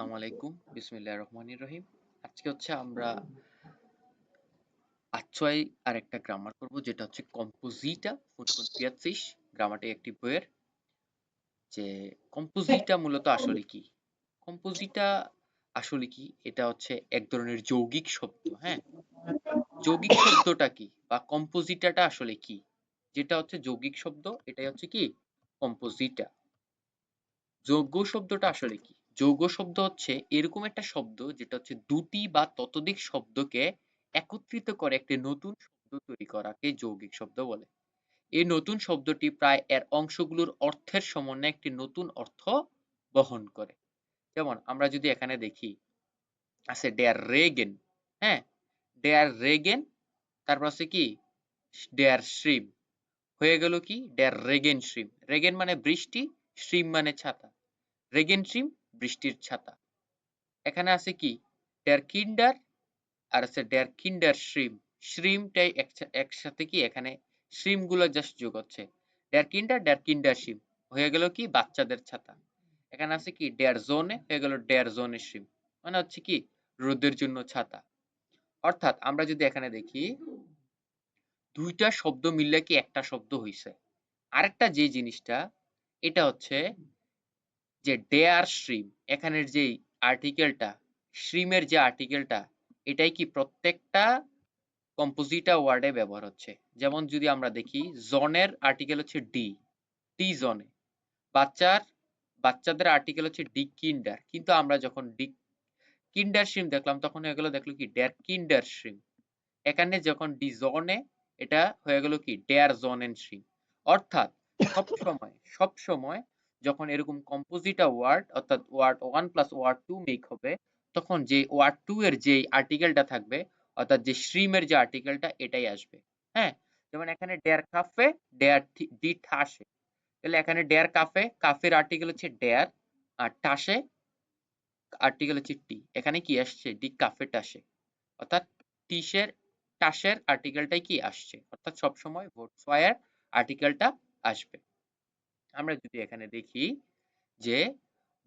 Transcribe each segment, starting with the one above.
আসসালামু আলাইকুম। বিসমিল্লাহ রহমানির রহিম। আজকে হচ্ছে আমরা আচ্ছয় আর একটা গ্রামার করব, যেটা হচ্ছে কম্পোজিটা ফুটবল পিয়াত্রিশ গ্রামারটি একটি বইয়ের যে কম্পোজিটা মূলত আসলে কি? কম্পোজিটা আসলে কি? এটা হচ্ছে এক ধরনের যৌগিক শব্দ হ্যাঁ? যৌগিক শব্দটা কি বা কম্পোজিটাটা আসলে কি? যেটা হচ্ছে যৌগিক শব্দ, এটাই হচ্ছে কি? কম্পোজিটা যৌগ শব্দটা আসলে কি? যৌগ শব্দ হচ্ছে এরকম একটা শব্দ যেটা হচ্ছে দুটি বা ততোধিক শব্দকে একত্রিত করে একটি নতুন শব্দ তৈরি করাকে যৌগিক শব্দ বলে। এই নতুন শব্দটি প্রায় এর অংশগুলোর অর্থের সমন্বয়ে একটি নতুন অর্থ বহন করে। যেমন আমরা যদি এখানে দেখি, আছে ডেয়ার রেগেন হ্যাঁ? ডেয়ার রেগেন তারপর আছে কি? ডেয়ার শ্রিম হয়ে গেল কি? ডেয়ার রেগেন শ্রিম রেগেন মানে বৃষ্টি শ্রিম মানে ছাতা। রেগেন শ্রিম বৃষ্টির ছাতা। এখানে আছে কি? ডেয়ার কিন্ডার আর আছে ডেয়ার কিন্ডার শ্রিম শ্রিমটাই একসাথে কি এখানে শ্রিমগুলো জাস্ট যোগ হচ্ছে। ডেয়ার কিন্ডার ডেয়ার কিন্ডার শ্রিম হয়ে গেল কি? বাচ্চাদের ছাতা। এখানে আছে কি? ডেয়ার জোনে হয়ে গেল ডেয়ার জোনে শ্রিম মানে হচ্ছে কি? রোদের জন্য ছাতা। অর্থাৎ আমরা যদি এখানে দেখি, দুইটা শব্দ মিললে কি একটা শব্দ হইছে? আরেকটা যে জিনিসটা, এটা হচ্ছে যে ডেয়ার শ্রিম এখানের যে আর্টিকেলটা শ্রিমের যে আর্টিকেলটা এটাই কি প্রত্যেকটা কম্পোজিটা ওয়ার্ডে ব্যবহার হচ্ছে? যেমন যদি আমরা দেখি জনের আর্টিকেল হচ্ছে ডি টি জনে বাচ্চার, বাচ্চাদের আর্টিকেল হচ্ছে ডি কিন্ডার কিন্তু আমরা যখন ডি কিন্ডার শ্রিম দেখলাম, তখন হয়ে গেল দেখল কি ডেয়ার কিন্ডার শ্রিম এখানে যখন ডি জনে এটা হয়ে গেল কি ডেয়ার জন এন্ড শ্রিম অর্থাৎ সব সময় সব সময় যখন এরকম কম্পোজিটা ওয়ার্ড অর্থাৎ word one plus word two make হবে, তখন যে ওয়ার্ড টু এর যে আর্টিকেলটা থাকবে, অর্থাৎ যে শ্রিমের যে আর্টিকেলটা এটাই আসবে। হ্যাঁ? যেমন এখানে ডেয়ার কাফে ডেয়ার ডি ঠাসে। তাহলে এখানে ডেয়ার কাফে, কাফের আর্টিকেল হচ্ছে ডেয়ার আর টাসে আর্টিকেল হচ্ছে টি। এখানে কি আসছে? ডি কাফে টাসে অর্থাৎ টিসের টাসের আর্টিকেলটাই কি আসছে? অর্থাৎ সবসময় ভোট সোয়ার আর্টিকেলটা আসবে। আমরা যদি এখানে দেখি যে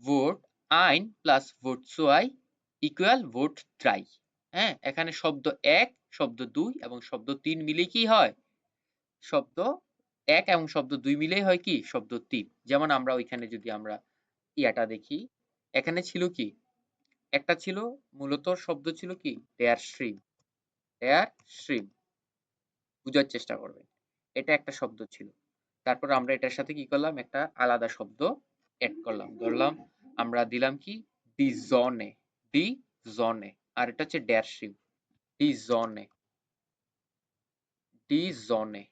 ভোট আইন প্লাস ভোট সোয়াই ইকুয়াল ভোট ট্রাই হ্যাঁ? এখানে শব্দ এক, শব্দ দুই এবং শব্দ তিন মিলে কি হয়? শব্দ এক এবং শব্দ দুই মিলেই হয় কি? শব্দ তিন। যেমন আমরা ওইখানে যদি আমরা ইয়াটা দেখি, এখানে ছিল কি? একটা ছিল, মূলত শব্দ ছিল কি? ডেয়ার স্ট্রিম। ডেয়ার স্ট্রিম। বুঝার চেষ্টা করবেন। এটা একটা শব্দ ছিল। তারপর আমরা এটার সাথে কি করলাম? একটা আলাদা শব্দ এড করলাম। ধরলাম, আমরা দিলাম কি? ডি জনে ডি জনে আর এটা হচ্ছে ড্যাশ শিপ ডি জনে ডি জনে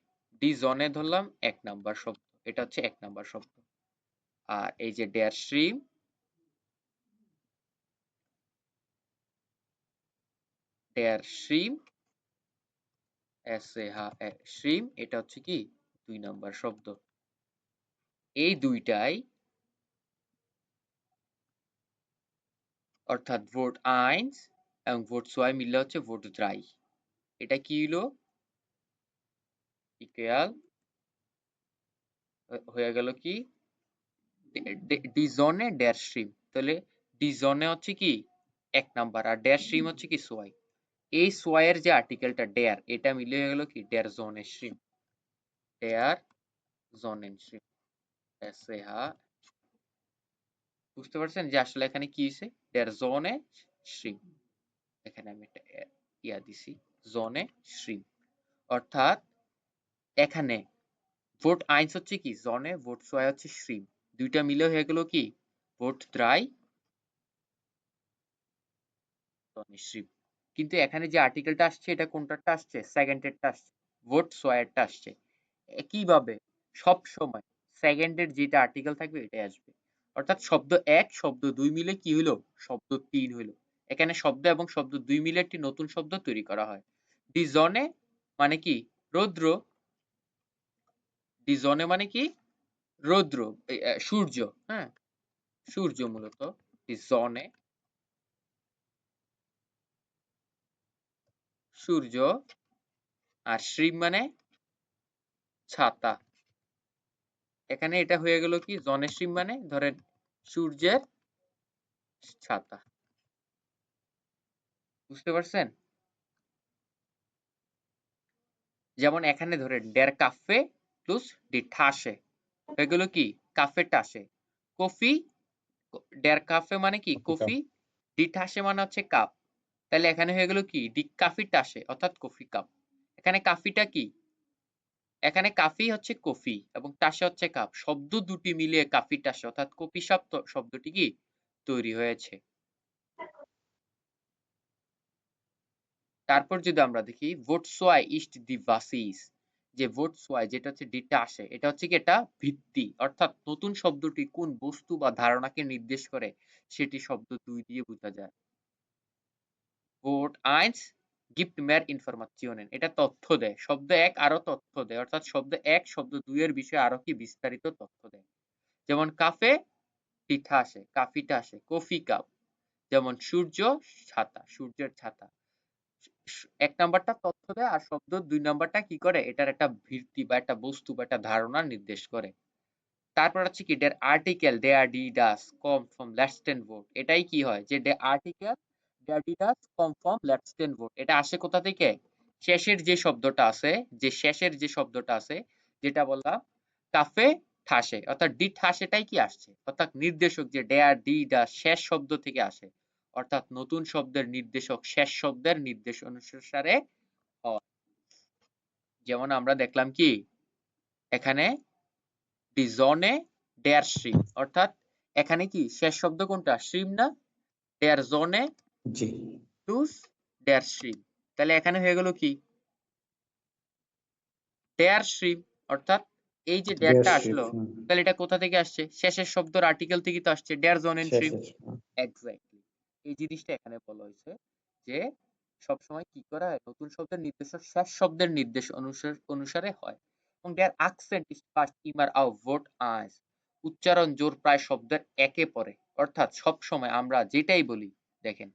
ডি জনে ধরলাম এক নাম্বার শব্দ, এটা হচ্ছে এক নাম্বার শব্দ। আর এই যে ড্যাশ স্ট্রিম এস এ হা স্ট্রিম এটা হচ্ছে কি? দুই নাম্বার শব্দ। এই দুইটাই অর্থাৎ ভোট আইনস এবং ভোট সোয়াই মিললে হচ্ছে ভোট দ্রাই। এটা কি হলো ইকুয়াল হয়ে গেল কি? ডিজনে ড্যাশ স্ট্রিম। তাহলে ডিজনে হচ্ছে কি? এক নাম্বার আর ড্যাশ স্ট্রিম হচ্ছে কি সোয়াই। এই সোয়াইয়ের যে আর্টিকেলটা ডেয়ার, এটা মিলে হয়ে গেল কি? ডেয়ার জোনের স্ট্রিম। ডেয়ার জোনেন স্ট্রিম এসে হা বুঝতে পারছেন যে আসলে এখানে কি হয়েছে ডেয়ার জোনে স্ট্রিম এখানে আমি একটা ইয়া দিছি, জোনে স্ট্রিম অর্থাৎ এখানে ভোট আইনস হচ্ছে কি? জনে ভোট সোয়া হচ্ছে স্ট্রিম দুইটা মিলে হয়ে গেল কি? ভোট দ্রাই স্ট্রিম কিন্তু এখানে যে আর্টিকেলটা আসছে, এটা কোনটারটা আসছে? সেকেন্ডেরটা আসছে। ভোট সোয়ারটা আসছে। একইভাবে সব সময় সেকেন্ডের যেটা আর্টিকেল থাকবে এটাই আসবে। অর্থাৎ শব্দ এক, শব্দ দুই মিলে কি হলো শব্দ তিন হলো এখানে শব্দ এবং শব্দ দুই মিলে একটি নতুন শব্দ তৈরি করা হয়। ডিজনে মানে কি? রৌদ্র। ডিজনে মানে কি? রৌদ্র। সূর্য। হ্যাঁ? সূর্য মূলত। ডিজনে সূর্য আর শ্রী মানে ছাতা। এখানে এটা হয়ে গেল কি? জনের মানে ধরেন সূর্যের ছাতা। বুঝতে পারছেন? যেমন এখানে ধরেন ডের কাফে প্লাস ডি ঠাসে এগুলো কি? কাফে টাসে কফি ডের কাফে মানে কি? কফি। ডি ঠাসে মানে হচ্ছে কাপ তাহলে এখানে হয়ে গেল কি? ডি কাফি টাসে অর্থাৎ কফি কাপ এখানে কাফিটা কি? এখানে কাফি হচ্ছে কফি এবং টাসে হচ্ছে কাপ। শব্দ দুটি মিলিয়ে কাফি টাসে অর্থাৎ কফি শব্দ, শব্দটি কি? তৈরি হয়েছে। তারপর যদি আমরা দেখি ভোটসোয়াই ইস্ট দি ভাসিস। যে ভোটসোয়াই যেটা হচ্ছে ডিটা আসে এটা হচ্ছে কি এটা? ভিত্তি। অর্থাৎ নতুন শব্দটি কোন বস্তু বা ধারণাকে নির্দেশ করে, সেটি শব্দ দুই দিয়ে বোঝা যায়। ভোট আইন্স গিফট মেয়ার ইনফরমাশনের এটা তথ্য দেয়। শব্দ এক আরও তথ্য দেয়, অর্থাৎ শব্দ এক, শব্দ দুইয়ের বিষয়ে আরও কি বিস্তারিত তথ্য দেয়? যেমন কাফে পিঠা আসে, কাফিটা আসে, কফি কাপ। যেমন সূর্য ছাতা, সূর্যের ছাতা। এক নাম্বারটা তথ্য দেয় আর শব্দ দুই নাম্বারটা কি করে? এটার একটা ভিত্তি বা একটা বস্তু বা একটা ধারণা নির্দেশ করে। তারপর হচ্ছে কি? ডের আর্টিকেল ডে আর ডি ডাস কম ফ্রম ল্যাটস্টেন বোর্ড এটাই কি হয়? যে ডে আর্টিকেল ডে আর ডি ডাস কম ফ্রম ল্যাটস্টেন বোর্ড এটা আসে কোথা থেকে? শেষের যে শব্দটা আছে, যে শেষের যে শব্দটা আছে, যেটা বললাম, কাফে ঠাসে, অর্থাৎ ডি ঠাসেটাই কি আসছে? অর্থাৎ নির্দেশক যে ডেয়ার ডি ডা শেষ শব্দ থেকে আসে, অর্থাৎ নতুন শব্দের নির্দেশক শেষ শব্দের নির্দেশ অনুসারে হয়। যেমন আমরা দেখলাম কি? এখানে ডিজনে ডেয়ার স্ট্রিম অর্থাৎ এখানে কি? শেষ শব্দ কোনটা? স্ট্রিম না? ডেয়ার জোনে জি। টুস তাহলে এখানে হয়ে গেল কি? অর্থাৎ এই যে আসলো তাহলে এটা কোথা থেকে আসছে? শেষের শব্দের আর্টিকেল থেকে তো আসছে ডেয়ার জোন এন্ড এক্স্যাক্টলি এই জিনিসটা এখানে বলা হয়েছে যে সবসময় কি করা হয়? নতুন শব্দের নির্দেশক শেষ শব্দের নির্দেশ অনুসারে হয়। এবং দেয়ার আকসেন্ট ইজ ফার্স্ট ইমার ভোট আইস উচ্চারণ জোর প্রায় শব্দের একে পরে। অর্থাৎ সব সময় আমরা যেটাই বলি দেখেন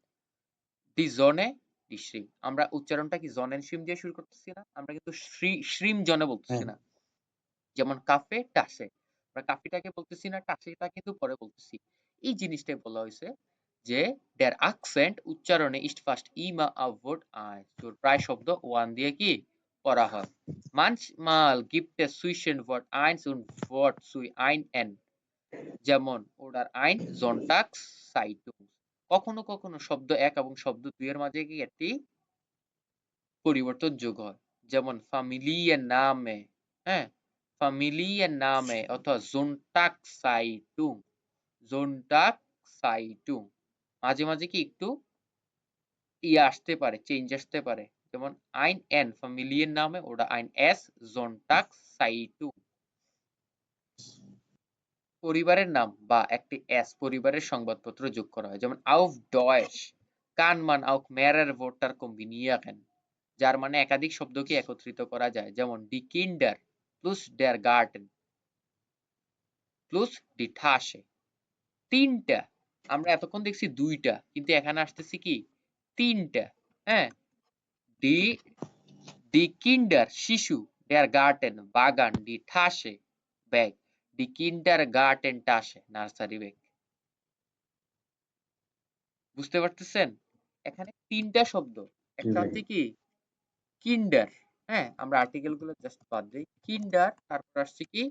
দি জনে দি শ্রিম। আমরা উচ্চারণটা কি জনেন শ্রিম দিয়ে শুরু করতেছি না? আমরা কিন্তু শ্রী শ্রিম জনে বলতেছি না। যেমন কাফে টাসে। আমরা কাফিটাকে বলতেছি না টাসেটা কিন্তু পরে বলতেছি। এই জিনিসটাই বলা হয়েছে যে der accent উচ্চারণে Wort eins তোর প্রায় শব্দ ওয়ান দিয়ে কি করা হয়। gibt es zwischen Wort 1 und Wort zu ein n যেমন oder ein Sonntag Zeitung কখনো কখনো শব্দ এক এবং শব্দ দুই এর মাঝে কি একটি পরিবর্তন যোগ হয়। যেমন familien নামে হ্যাঁ? familien নামে অথবা Sonntag Zeitung Sonntag Zeitung মাঝে মাঝে কি একটু ইয়ে আসতে পারে চেঞ্জ আসতে পারে। যেমন আইন এন ফ্যামিলিয়ার নামে ওটা আইন এস জোনটাক সাইটু পরিবারের নাম বা একটি এস পরিবারের সংবাদপত্র যোগ করা হয়। যেমন, আউফ ডয়েশ কান মান আউফ মেয়ারের ভোটার কম্বিনিয়াকেন যার মানে একাধিক শব্দকে একত্রিত করা যায়। যেমন, ডি কিন্ডার প্লুস ডের গার্ডেন প্লুস ডি ঠাসে তিনটা, আমরা এতক্ষণ দেখছি দুইটা, কিন্তু এখানে আসতেছি কি? তিনটা হ্যাঁ? ডি ডি কিন্ডার শিশু, ডেয়ার গার্টেন বাগান, ডি ঠাসে, ব্যাগ। কিন্ডার গার্টেন টাসে নার্সারি ব্যাগ বুঝতে পারতেছেন? এখানে তিনটা শব্দ। একটা হচ্ছে কি? কিন্ডার। হ্যাঁ আমরা আর্টিকেলগুলো জাস্ট বাদ দিই। কিন্ডার তারপর আসছে কি?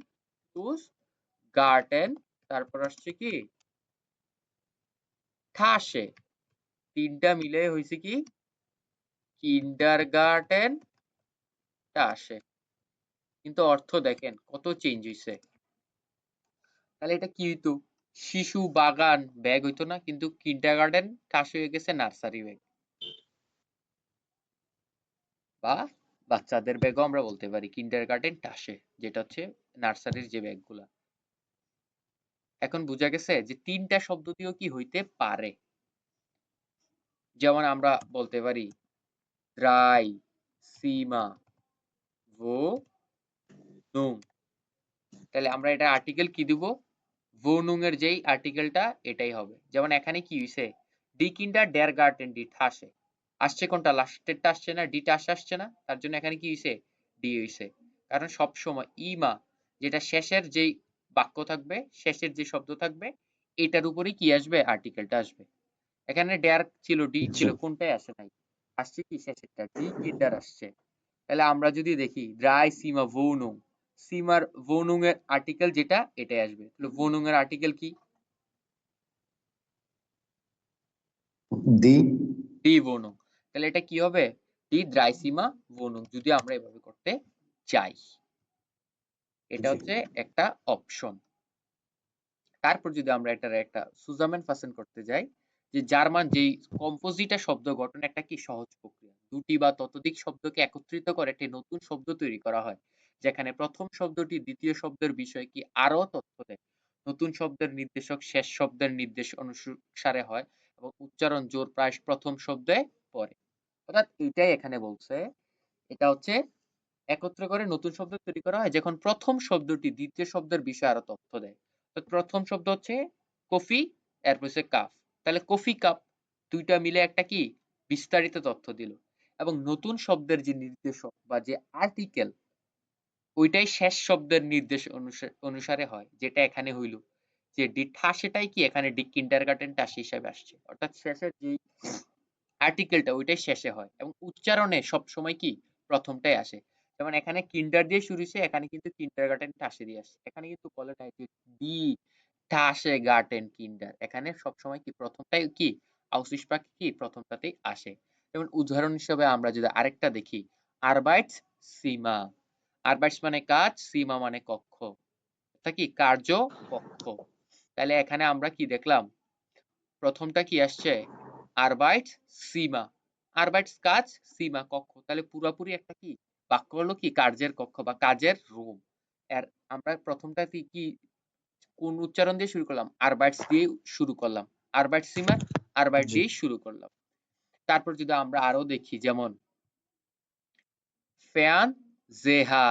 টুস গার্টেন তারপর আসছে কি? ঠাসে তিনটা মিলে হয়েছে কি? কিন্ডারগার্টেন টাসে কিন্তু অর্থ দেখেন কত চেঞ্জ হয়েছে তাহলে এটা কি হইতো? শিশু বাগান ব্যাগ হইতো না, কিন্তু কিন্ডারগার্টেন টাস হয়ে গেছে নার্সারি ব্যাগ বা বাচ্চাদের ব্যাগও আমরা বলতে পারি কিন্ডার গার্ডেন টাসে যেটা হচ্ছে নার্সারির যে ব্যাগগুলা এখন বোঝা গেছে যে তিনটা শব্দ দিয়েও কি হইতে পারে? যেমন আমরা বলতে পারি দ্রাই সীমা ভো নুং তাহলে আমরা এটা আর্টিকেল কি দিব? ভোনুং এর যেই আর্টিকেলটা এটাই হবে। যেমন এখানে কি হইছে? ডি কিন্ডার ডের গার্টেন ডি ঠাসে আসছে কোনটা? লাস্টেরটা আসছে না? ডিটা আসে আসছে না? তার জন্য এখানে কি হইছে? ডি হইছে। কারণ সব সময় ইমা যেটা শেষের যেই বাক্য থাকবে শেষের যে শব্দ থাকবে এটার উপরেই কি আসবে? আর্টিকেলটা আসবে। এখানে ডেয়ার ছিল ডি ছিল আচ্ছা। কোনটাই আসে নাই। আসছে কি? শেষেরটা। ডি কিন্ডার আসছে। তাহলে আমরা যদি দেখি ড্রাই সীমা ভৌনুং সীমার ভৌনুং এর আর্টিকেল যেটা এটাই আসবে। ভৌনুং এর আর্টিকেল কি? দি ডি ভৌনুং। তাহলে এটা কি হবে? ডি ড্রাই সীমা ভৌনুং যদি আমরা এভাবে করতে চাই। এটা হচ্ছে একটা অপশন তারপর যদি আমরা এটার একটা সুজামেন ফাসেন করতে যাই যে জার্মান যেই কম্পোজিটা শব্দ গঠন একটা কি সহজ প্রক্রিয়া। দুটি বা ততোধিক শব্দকে একত্রিত করে একটি নতুন শব্দ তৈরি করা হয়। যেখানে প্রথম শব্দটি দ্বিতীয় শব্দের বিষয়ে কি আরও তথ্য দেয়। নতুন শব্দের নির্দেশক শেষ শব্দের নির্দেশ অনুসারে হয় এবং উচ্চারণ জোর প্রায় প্রথম শব্দে পড়ে। অর্থাৎ এটাই এখানে বলছে। এটা হচ্ছে একত্র করে নতুন শব্দ তৈরি করা হয় যখন প্রথম শব্দটি দ্বিতীয় শব্দের বিষয়ে আরও তথ্য দেয়। প্রথম শব্দ হচ্ছে কফি, এরপর হচ্ছে কাপ তাহলে কফি, কাপ দুইটা মিলে একটা কি? বিস্তারিত তথ্য দিল। এবং নতুন শব্দের যে নির্দেশক বা যে আর্টিকেল ওইটাই শেষ শব্দের নির্দেশ অনুসা- অনুসারে হয়, যেটা এখানে হইল। যে ডি ঠা সেটাই কি এখানে ডি কিন্ডার গার্ডেন টাস হিসাবে আসছে। অর্থাৎ শেষের যে আর্টিকেলটা ওইটাই শেষে হয়। এবং উচ্চারণে সব সময় কি প্রথমটাই আসে। যেমন এখানে কিন্ডার দিয়ে শুরু হয়েছে, এখানে কিন্তু কিন্ডার গার্ডেন টাসে দিয়ে আসছে এখানে কিন্তু বলে যে ডি টাসে গার্ডেন কিন্ডার এখানে সব সময় কি প্রথমটাই কি, আউসিসপ্রাক কি প্রথমটাতেই আসে। যেমন উদাহরণ হিসেবে আমরা যদি আরেকটা দেখি আরবাইটস সীমা আরবাইটস মানে কাজ সীমা মানে কক্ষ। তা কি? কার্য কক্ষ। তাহলে এখানে আমরা কি দেখলাম? প্রথমটা কি আসছে? আরবাইট সীমা। আরবাইটস কাজ সীমা কক্ষ। তাহলে পুরোপুরি একটা কি? বাক্য হলো কি? কার্যের কক্ষ বা কাজের রুম। আর আমরা প্রথমটা কি কি কোন উচ্চারণ দিয়ে শুরু করলাম? আরবাইটস দিয়ে শুরু করলাম। আরবাইট সীমা আরবাইট দিয়ে শুরু করলাম। তারপর যদি আমরা আরও দেখি যেমন ফ্যান জেহা।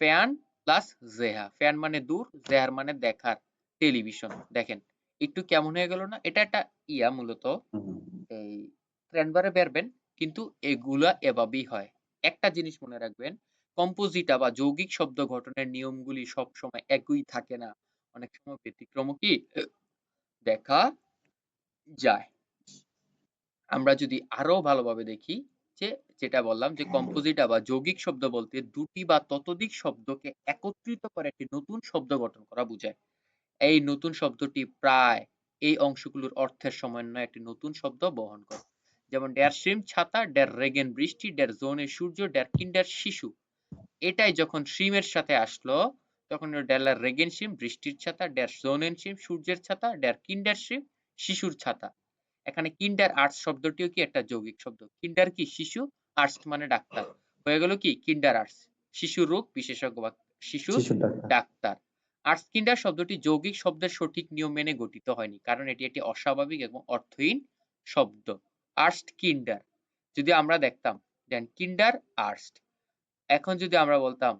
ফ্যান প্লাস জেহা। ফ্যান মানে দূর জেহার মানে দেখার। টেলিভিশন দেখেন একটু কেমন হয়ে গেল না? এটা একটা ইয়া মূলত। এই ট্রেন্ডবারে বেরবেন কিন্তু এগুলা এভাবেই হয়। একটা জিনিস মনে রাখবেন কম্পোজিটা বা যৌগিক শব্দ গঠনের নিয়মগুলি সব সময় একই থাকে না। অনেক সময় ব্যতিক্রম কি? দেখা যায়। আমরা যদি আরও ভালোভাবে দেখি যে যেটা বললাম যে কম্পোজিটা বা যৌগিক শব্দ বলতে দুটি বা ততোধিক শব্দকে একত্রিত করে একটি নতুন শব্দ গঠন করা বোঝায়। এই নতুন শব্দটি প্রায় এই অংশগুলোর অর্থের সমন্বয়ে একটি নতুন শব্দ বহন করে। যেমন ড্যার শ্রিম ছাতা ড্যার রেগেন বৃষ্টি ড্যার জোনের সূর্য ড্যার কিন্ডার শিশু এটাই যখন শ্রিমের সাথে আসলো তখন ড্যালার রেগেন শ্রিম বৃষ্টির ছাতা ড্যার জোনেন শ্রিম সূর্যের ছাতা ড্যার কিন্ডার শ্রিম শিশুর ছাতা এখানে কিন্ডার আর্টস শব্দটিও কি একটা যৌগিক শব্দ? কিন্ডার কি? শিশু আর্টস মানে ডাক্তার। হয়ে গেল কি? কিন্ডার আর্টস শিশু রোগ বিশেষজ্ঞ বা শিশু ডাক্তার। আর্টস কিন্ডার শব্দটি যৌগিক শব্দের সঠিক নিয়ম মেনে গঠিত হয়নি কারণ এটি একটি অস্বাভাবিক এবং অর্থহীন শব্দ। আর্স্ট কিন্ডার যদি আমরা দেখতাম দেন কিন্ডার আর্স্ট এখন যদি আমরা বলতাম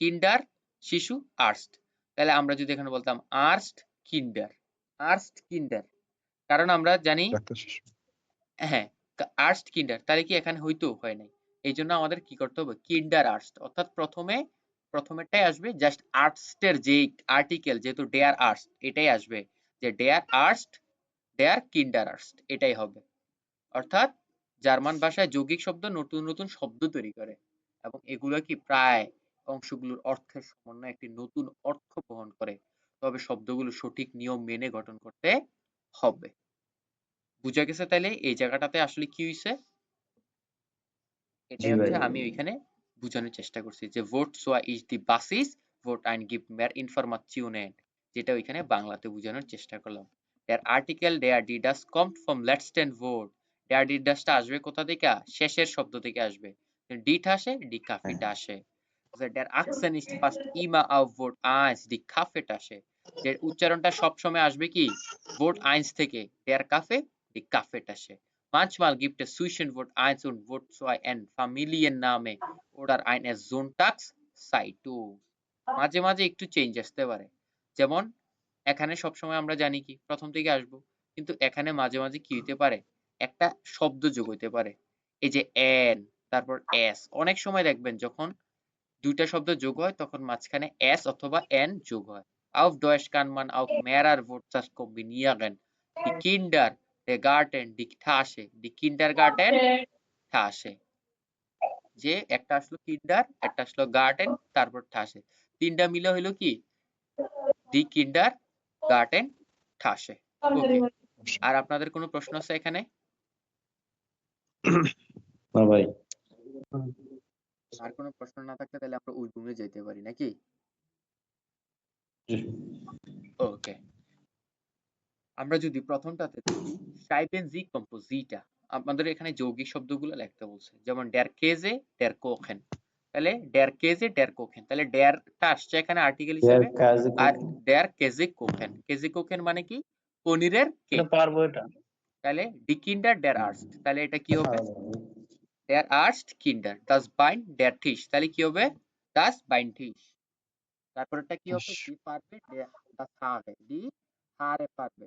কিন্ডার শিশু আর্স্ট তাহলে আমরা যদি এখানে বলতাম আর্স্ট কিন্ডার আর্স্ট কিন্ডার কারণ আমরা জানি হ্যাঁ আর্স্ট কিন্ডার, তাহলে কি এখানে হইতো হয় নাই? এই জন্য আমাদের কি করতে হবে? কিন্ডার আর্স্ট অর্থাৎ প্রথমে, প্রথমেরটাই আসবে জাস্ট আর্টসের যে আর্টিকেল যেহেতু ডেয়ার আর্টস এটাই আসবে যে ডেয়ার আর্টস ডেয়ার কিন্ডার আর্টস এটাই হবে। অর্থাৎ জার্মান ভাষায় যৌগিক শব্দ নতুন নতুন শব্দ তৈরি করে এবং এগুলো কি প্রায় অংশগুলোর অর্থের সমন্বয়ে একটি নতুন অর্থ বহন করে। তবে শব্দগুলো সঠিক নিয়ম মেনে গঠন করতে হবে। বুঝা গেছে তাইলে এই জায়গাটাতে আসলে কি হইছে? এটাই হচ্ছে আমি ওইখানে বোঝানোর চেষ্টা করছি যে ভোট সোয়া ইজ দি বাসিস ভোট আইন গিভ মেয়ার ইনফরমাচ্যুনেন যেটা ওইখানে বাংলাতে বোঝানোর চেষ্টা করলাম। দেয়ার আর্টিকেল দেয়ার ডিডাস কম ফ্রম লেটস্টেন ভোট দেয়ার ডিডাসটা আসবে কোথা থেকে? শেষের শব্দ থেকে আসবে। ডিট আসে ডি কাফিটা আসে। দেয়ার আকসেন ইজ ফার্স্ট ইমা অফ ভোট আইন্স ডি কাফেট আসে। যে উচ্চারণটা সবসময় আসবে কি? ভোট আইন্স থেকে। দেয়ার কাফে কাফেট আসে Manchmal gibt es zwischen Wort 1 und Wort 2 ein Familienname oder eine Sonntagszeitung. মাঝে মাঝে একটু চেঞ্জ আসতে পারে যেমন এখানে সবসময় আমরা জানি কি প্রথম থেকে আসব কিন্তু এখানে মাঝে মাঝে কি হইতে পারে একটা শব্দ যোগ হইতে পারে এই যে এন তারপর এস অনেক সময় দেখবেন যখন দুইটা শব্দ যোগ হয় তখন মাঝখানে এস অথবা এন যোগ হয় Auf Deutsch kann man auch mehrere Wörter kombinieren. Die Kinder, der Garten, die Tasche, die Kindergarten, Tasche. যে একটা আসলো কিন্ডার একটা আসলো গার্ডেন তারপর ঠাসে তিনটা মিলে হইল কি? দি কিন্ডার গার্ডেন ঠাসে ওকে আর আপনাদের কোনো প্রশ্ন আছে এখানে? না ভাই। আর কোনো প্রশ্ন না থাকলে তাহলে আমরা ওই রুমে যেতে পারি নাকি? ওকে আমরা যদি প্রথমটাতে দেখি সাইবেনজি কম্পোজিটা আমাদের এখানে যৌগিক শব্দগুলো লিখতে বলছে। যেমন ডের কেজে ডের কোখেন তাহলে ডের কেজে ডের কোখেন তাহলে ডেরটা আসছে এখানে আর্টিকেল হিসেবে। কাজে আর ডের কেজে কোখেন কেজে কোখেন মানে কি? পনিরের কেক। পারব এটা। তাহলে ডি কিন্ডার ডের আর্স্ট তাহলে এটা কি হবে? der Arzt কিন্ডার das Bein der Tisch. তাহলে কি হবে? Das Bein Tisch. তারপরটা কি হবে? ডি পারবে das Haare. Die Haare পারবে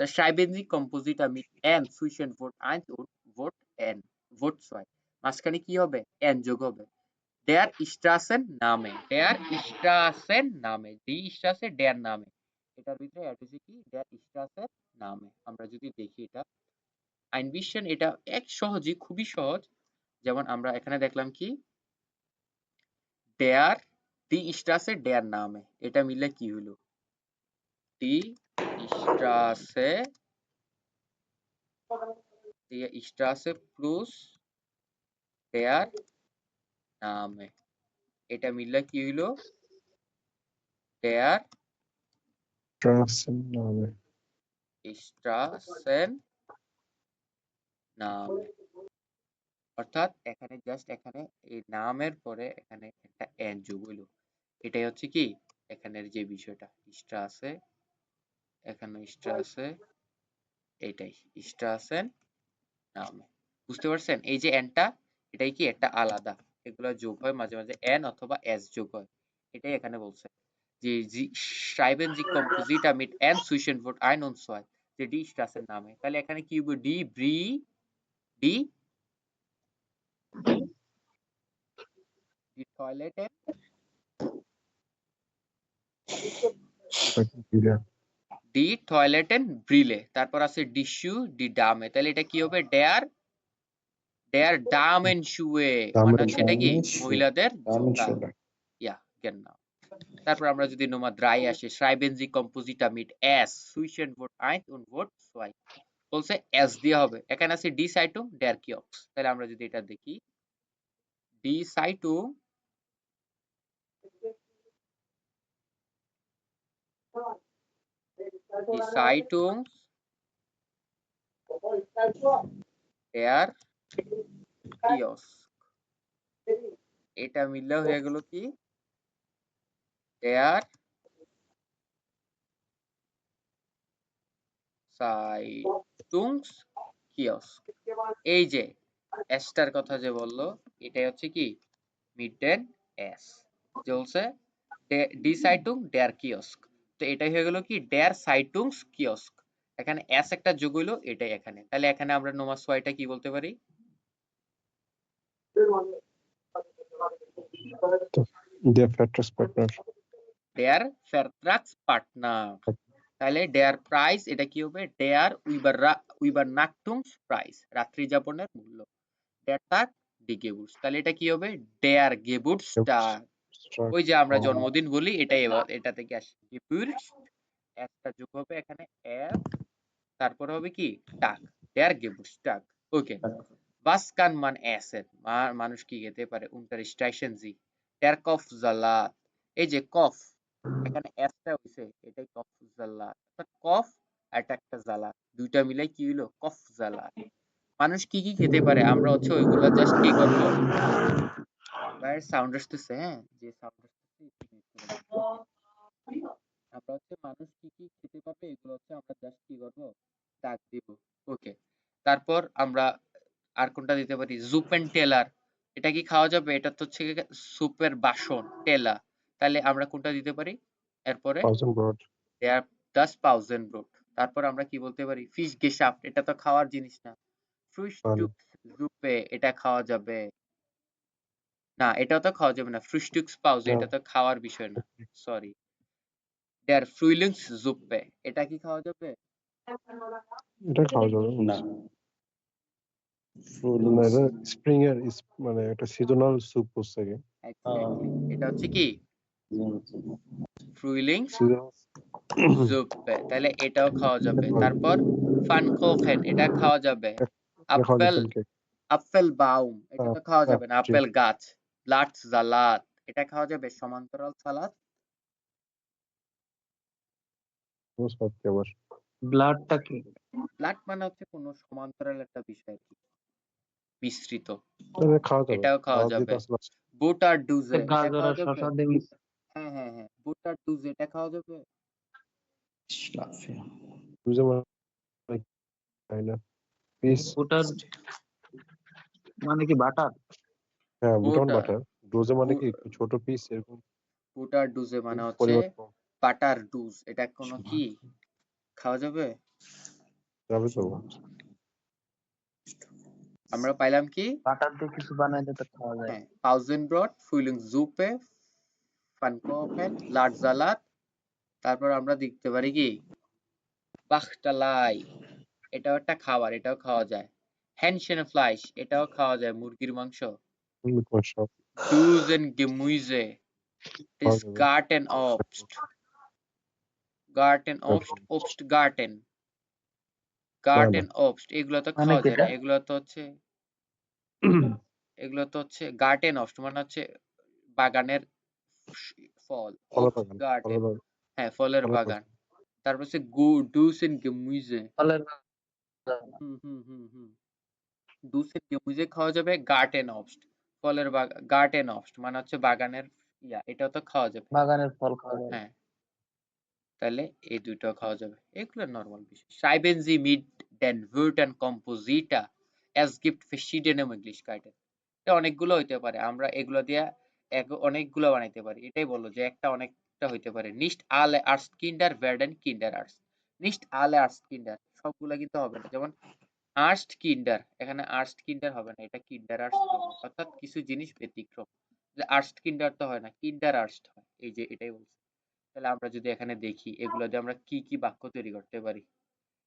Der schreiben Sie Komposita mit N zwischen Wort 1 und Wort N. Wort 2. মাঝখানে কি হবে n যোগ হবে der Straßen নামে der Straßen নামে die Straße der নামে এটার ভিতরে অ্যাড হয়েছে কি der Straße নামে আমরা যদি দেখি এটা আইনবিশন এটা এক সহজই খুবই সহজ যেমন আমরা এখানে দেখলাম কি der die Straße der নামে এটা মিলে কি হলো die Straße die Straße plus der নামে। এটা মিললে কি হইল? der Straßen নামে। অর্থাৎ এখানে জাস্ট এখানে এই নামের পরে এখানে একটা এন যোগ হইল। এটাই হচ্ছে কি? এখানের যে বিষয়টা স্ট্রাসে এখানে স্ট্রাসে এইটাই স্ট্রাসেন নামে, বুঝতে পারছেন? এই যে এনটা এটাই কি একটা আলাদা? এগুলো যোগ হয়, মাঝে মাঝে এন অথবা এস যোগ হয়। এটাই এখানে বলছে যে জি- schreiben Sie Komposita mit N zwischen Wort 1 und 2 যে ডি স্ট্রাসের নামে। তাহলে এখানে কি হবে ডি ব্রি ডি die Toilette ডি টয়লেটেন ব্রিলে তারপর আছে ডিস্যু ডি ডামে। তাহলে এটা কি হবে? ডেয়ার? ডেয়ার ডামেন শুয়ে। মানে হচ্ছে কি? মহিলাদের জুতা Schuhe। Ja, genau. তারপর আমরা যদি নোমা ড্রাই আসে schreiben Sie Komposita mit S zwischen Wort 1 und Wort 2 বলছে এস দিয়ে হবে। এখানে আছে ডি সাইটুম der Kiosk তাহলে আমরা যদি এটা দেখি ডি সাইটুম die Zeitung der Kiosk. এটা মিললে হয়ে গেল কি? Der Zeitungs Kiosk. এই যে এসটার কথা যে বলল, এটাই হচ্ছে কি? মিডেন এস যে বলছে ডি সাইটুং ডেয়ার কিয়স্ক তো এটাই হয়ে গেল কি? ডেয়ার সাইটুংস কিয়স্ক এখানে এস একটা যোগ হইল এটাই এখানে। তাহলে এখানে আমরা নোমাস ওয়াইটা কি বলতে পারি. ডেয়ার ফেরট্রাক্স পার্টনার তাহলে ডেয়ার প্রাইস এটা কি হবে? ডেয়ার উইবার উইবার নাকটুংস প্রাইস রাত্রি যাপনের মূল্য। ডেয়ার তাক ডি গেবুটস তাহলে এটা কি হবে? ডেয়ার গেবুটস ওই যে আমরা জন্মদিন বলি এটাই এবার এটা থেকে আসে। একটা যোগ হবে এখানে এফ তারপর হবে কি? টাক। ডেয়ার গেবুটস টাক। ওকে বাস কান মান? মা- মানুষ কি খেতে পারে? Unter জি। Sie der Kopfsalat এই যে কফ এখানে এসটা হইছে এটাই কফ জালাত কফ আর একটা জালা দুইটা মিলাই কি হইল? কফ জালা মানুষ কি কি খেতে পারে? আমরা হচ্ছে ওইগুলো জাস্ট কি করব? বাইরের সাউন্ড আসতেছে হ্যাঁ? যে সাউন্ড। আমরা হচ্ছে মানুষ কি কি খেতে এগুলো হচ্ছে আমরা জাস্ট কি করব? দাগ দিব। ওকে তারপর আমরা আর কোনটা দিতে পারি? জুপ এন্ড টেলার এটা কি খাওয়া যাবে? এটা তো হচ্ছে সুপের বাসন টেলা তাহলে আমরা কোনটা দিতে পারি? এরপরে Thousand broad. দাস পাউজেন ব্রোড তারপর আমরা কি বলতে পারি? ফিশ গেশাফট এটা তো খাওয়ার জিনিস না। ভালো। জুপে এটা খাওয়া যাবে। না এটা তো খাওয়া যাবে না। ফ্রুস্টুক্স পাউজ। এটা তো খাওয়ার বিষয় না। সরি দেয়ার ফ্রুইলিংস জুপে এটা কি খাওয়া যাবে? এটা খাওয়া যাবে। না। না স্প্রিং এর মানে একটা সিজনাল স্যুপ হচ্ছে কি এটা হচ্ছে কি? ফ্রুইলিংস তাহলে এটাও খাওয়া যাবে। তারপর ফানকোখেন এটা খাওয়া যাবে। আপেল আপেল বাউম এটা তো খাওয়া যাবে না। আপেল গাছ ব্লাড জালাদ এটা খাওয়া যাবে সমান্তরাল সালাদ ব্লাডটা কি? ব্লাড মানে হচ্ছে কোনো সমান্তরাল একটা বিষয় আর কি। মিশ্রিত এটাও খাওয়া যাবে। ডুজে এটা আর শসা হ্যাঁ হ্যাঁ হ্যাঁ। বুটার ডুজে এটা খাওয়া যাবে? মানে মানে কি বাটার হ্যাঁ বুটন. বাটার। ডোজে মানে কি? একটু ছোট পিস এরকম? বুটার ডুজে মানে হচ্ছে বাটার ডুজ। এটা কোনো কি? খাওয়া যাবে? যাবে তো। আমরা পাইলাম কি? বাটার দিয়ে কিছু বানাইলে তো খাওয়া যায়। হ্যাঁ পাউজেন ব্রড ফুইলিং জুপে ফানকোফেন লাট জালাত। তারপর আমরা দেখতে পারি কি? বাখটালাই এটাও একটা খাবার এটাও খাওয়া যায়। হ্যানশেন ফ্লাইশ এটাও খাওয়া যায় মুরগির মাংস। Gemüse Garten Obst. Garten Obst Obst Garten. Garten Obst এগুলো তো মানে খাওয়া যায় না এগুলো তো হচ্ছে এগুলো তো হচ্ছে গার্ডেন অবস্ট মানে হচ্ছে বাগানের ফল গার্ডেন হ্যাঁ ফলের বাগান। তারপর হচ্ছে গু ডুসেন গেমুইজে ফলের হুম হুম হুম হুম। ডুসেন গেমুইজে খাওয়া যাবে গার্ডেন অবস্ট ফলের বাগান গার্ডেন অবস্ট মানে হচ্ছে বাগানের ইয়া এটাও তো খাওয়া যাবে। বাগানের ফল খাওয়া যায় হ্যাঁ। তাহলে এই দুটো খাওয়া যাবে। এগুলো নর্মাল বিষয় সাইবেনজি schreiben Sie mit den Wörtern Composita es gibt verschiedene Möglichkeiten এটা অনেকগুলো হইতে পারে। আমরা এগুলো দিয়ে এক- অনেকগুলো বানাইতে পারি। এটাই বলল যে একটা অনেকটা হইতে পারে। Nicht alle Erstkinder werden Kinderarzt. Nicht alle Erstkinder সবগুলা কিন্তু হবে না। যেমন Erstkinder এখানে আর্স্ট কিন্ডার হবে না এটা Kinderarzt হবে অর্থাৎ কিছু জিনিস ব্যতিক্রম। যে Erstkinder তো হয় না Kinderarzt হয় এই যে এটাই বলছে। তাহলে আমরা যদি এখানে দেখি এগুলো দিয়ে আমরা কি কি বাক্য তৈরি করতে পারি?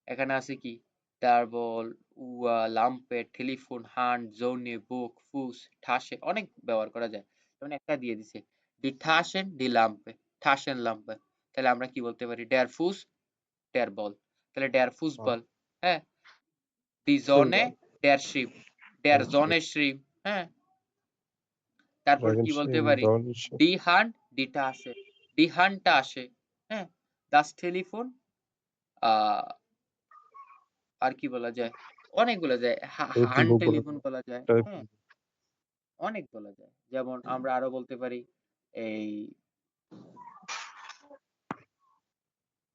এখানে আছে কি? টার্বল উয়া লাম্পে টেলিফোন হান্ড জোনে বুক ফুস ঠাসে অনেক ব্যবহার করা যায়। যেমন একটা দিয়ে দিছে ডি ঠাসেন ডি লাম্পে ঠাসেন লাম্পে। তাহলে আমরা কি বলতে পারি? ডেয়ার ফুস ডেয়ার বল। তাহলে ডেয়ার ফুস বল হ্যাঁ? ডি জোনে ডেয়ার শিপ ডেয়ার জোনে শিপ হ্যাঁ তারপর কি বলতে পারি ist- Die Hand, die Tasche. Die Handtasche. হ্যাঁ das Telefon. আহ, আর কি বলা যায়? অনেক বলা যায়। বলা টেলিফোন বলা যায় হ্যাঁ? অনেক বলা যায়। যেমন আমরা আরও বলতে পারি এই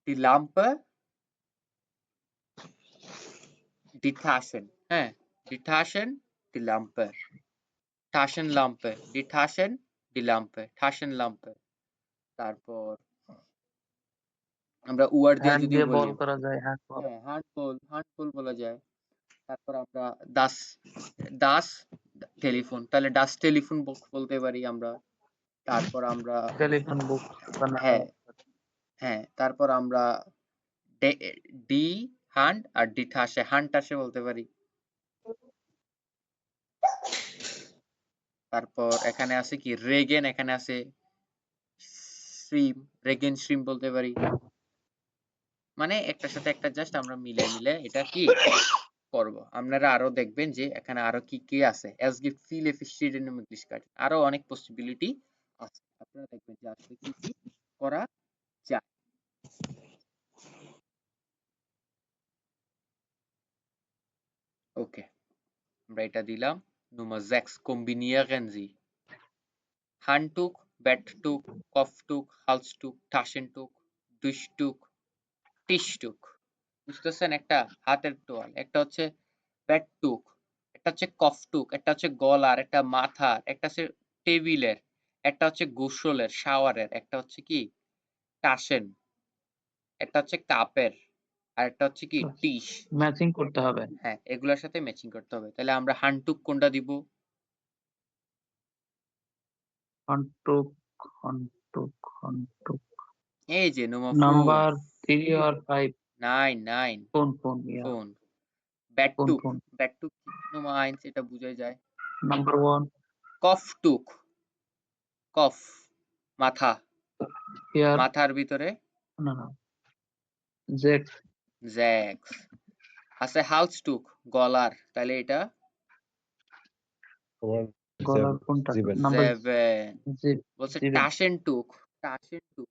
die Lampe die Taschen হ্যাঁ die Taschen die Lampe Taschenlampe die Taschen die Lampe Taschenlampe তারপর আমরা উয়ার দিয়ে হ্যান্ড যদি দিয়ে বলি বল করা যায় হ্যান্ড বল হ্যাঁ হ্যান্ডবল হ্যান্ডবল বলা যায় তারপর আমরা দাস দাস টেলিফোন তাহলে ডাস টেলিফোন বলতে পারি আমরা তারপর আমরা টেলিফোন বুক হ্যাঁ হ্যাঁ তারপর আমরা ডে- ডি হান্ড আর ডি ঠাসে হান্ড টাসে বলতে পারি। তারপর এখানে আছে কি? রেগেন এখানে আছে স্ট্রিম রেগেন স্ট্রিম বলতে পারি। মানে একটার সাথে একটা জাস্ট আমরা মিলে মিলে এটা কি? করব। আপনারা আরও দেখবেন যে এখানে আরও কি কি আছে। Es gibt viele verschiedene Möglichkeiten আরও অনেক পসিবিলিটি আছে। আপনারা দেখবেন যে আসলে কি কি করা যায়। ওকে আমরা এটা দিলাম। Nummer 6 kombinieren Sie Handtuch, Betttuch, Kopftuch, Halstuch, Taschentuch, দুষ্টুক টিসটুক বুঝতেছেন? একটা হাতের তোয়াল একটা হচ্ছে পেটটুক একটা হচ্ছে কফটুক একটা হচ্ছে গলার একটা মাথার একটা হচ্ছে টেবিলের একটা হচ্ছে গোসলের শাওয়ারের একটা হচ্ছে কি? টাসেন একটা হচ্ছে কাপের আর একটা হচ্ছে কি টিস ম্যাচিং করতে হবে। হ্যাঁ এগুলোর সাথে ম্যাচিং করতে হবে। তাহলে আমরা হানটুক কোনটা দিব? হন্টুক হন্টুক হন্টুক। এই যে নোমা নাম্বার থ্রি আর ফাইভ নাইন নাইন ফোন ফোন ফোন ফোন ব্যাটটুক নোমা আইনস এটা বোঝা যায়। নাম্বার ওয়ান কফটুক কফ মাথা। মাথার ভিতরে। না না জেক জ্যাক্স আছে গলার তাহলে এটা? গলার কোনটা? সেভেন জি। বলছে জিবেন। টাসেনটুক টাসেনটুক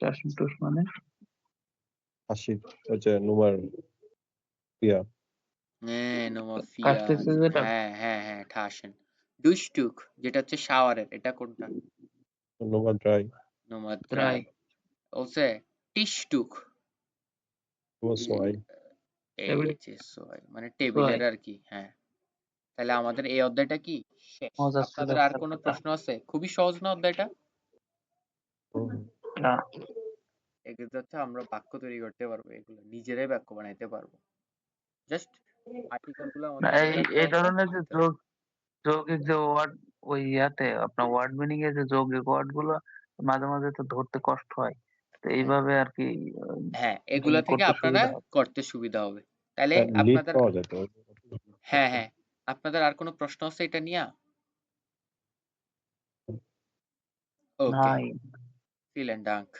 চারশো মানে? নুমার ইয়া হ্যাঁ? হ্যাঁ হ্যাঁ হ্যাঁ দুষ্টুক যেটা হচ্ছে শাওয়ারের এটা কোনটা? নুমার ড্রাই নোমা Dry. ড্রাই বলছে টিসটুক। মানে টেবিলের আর কি হ্যাঁ। তাহলে আমাদের এই অধ্যায়টা কি? আপনাদের আর কোনো প্রশ্ন আছে? খুবই সহজ না অধ্যায়টা? না। এগুলো হচ্ছে আমরা বাক্য তৈরি করতে পারব এগুলো নিজেরাই বাক্য বানাইতে পারব। জাস্ট এই ধরনের যে যোগ যৌগিক যে ওয়ার্ড ওই ইয়াতে আপনার ওয়ার্ড মিনিং এর যে যৌগিক ওয়ার্ডগুলো মাঝে মাঝে তো ধরতে কষ্ট হয়। এইভাবে আর কি হ্যাঁ এগুলা থেকে আপনারা করতে সুবিধা হবে। তাহলে আপনাদের হ্যাঁ হ্যাঁ আপনাদের আর কোনো প্রশ্ন আছে এটা নিয়ে? ওকে vielen Dank.